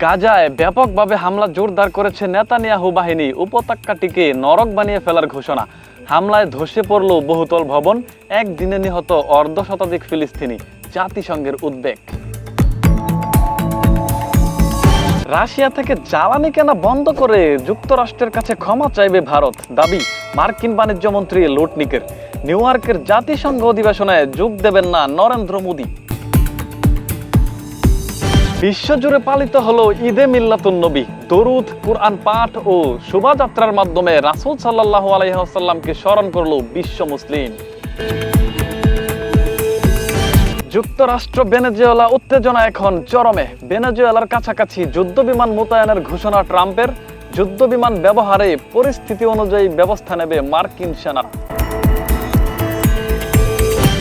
গাজায় ব্যাপকভাবে হামলা জোরদার করেছে নেতানিয়াহু বাহিনী। উপত্যকাটিকে নরক বানিয়ে ফেলার ঘোষণা। হামলায় ধসে পড়ল বহুতল ভবন, একদিনে নিহত অর্ধ শতাধিক ফিলিস্তিনি। জাতিসংঘের উদ্বেগ। রাশিয়া থেকে জ্বালানি কেনা বন্ধ করে যুক্তরাষ্ট্রের কাছে ক্ষমা চাইবে ভারত। দাবি মার্কিন বাণিজ্য মন্ত্রী লুটনিকের। নিউ ইয়র্কের জাতিসংঘ অধিবেশনে যোগ দেবেন না নরেন্দ্র মোদী। বিশ্বজুড়ে পালিত হলো ঈদে মিল্লাতুন নবী। দরুদ, কুরআন পাঠ ও শোভাযাত্রার মাধ্যমে রাসূল সাল্লাল্লাহু আলাইহি স্মরণ করল বিশ্ব মুসলিম। যুক্তরাষ্ট্র ভেনেজুয়েলা উত্তেজনা এখন চরমে। ভেনেজুয়েলার কাছাকাছি যুদ্ধ বিমান মোতায়েনের ঘোষণা ট্রাম্পের। যুদ্ধ বিমান ব্যবহারে পরিস্থিতি অনুযায়ী ব্যবস্থা নেবে মার্কিন সেনা।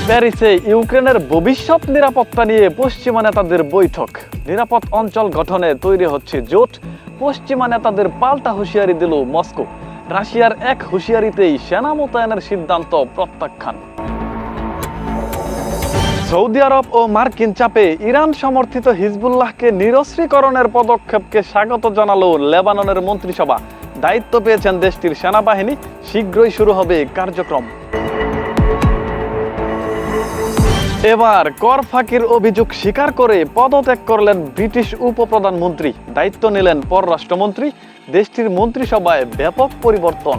প্যারিসে ইউক্রেনের ভবিষ্যৎ নিরাপত্তা নিয়ে পশ্চিমা নেতাদের বৈঠক। নিরাপদ অঞ্চল গঠনে তৈরি হচ্ছে জোট। পশ্চিমা নেতাদের পাল্টা হুঁশিয়ারি দিল মস্কো। রাশিয়ার এক হুঁশিয়ারিতেই সেনা মোতায়েনের সিদ্ধান্ত প্রত্যাখ্যান। সৌদি আরব ও মার্কিন চাপে ইরান সমর্থিত হিজবুল্লাহকে নিরস্ত্রীকরণের পদক্ষেপকে স্বাগত জানালো লেবাননের মন্ত্রিসভা। দায়িত্ব পেয়েছেন দেশটির সেনাবাহিনী। শীঘ্রই শুরু হবে কার্যক্রম। এবার কর ফাঁকির অভিযোগ স্বীকার করে পদত্যাগ করলেন ব্রিটিশ উপপ্রধানমন্ত্রী। দায়িত্ব নিলেন পররাষ্ট্রমন্ত্রী। দেশটির মন্ত্রিসভায় ব্যাপক পরিবর্তন।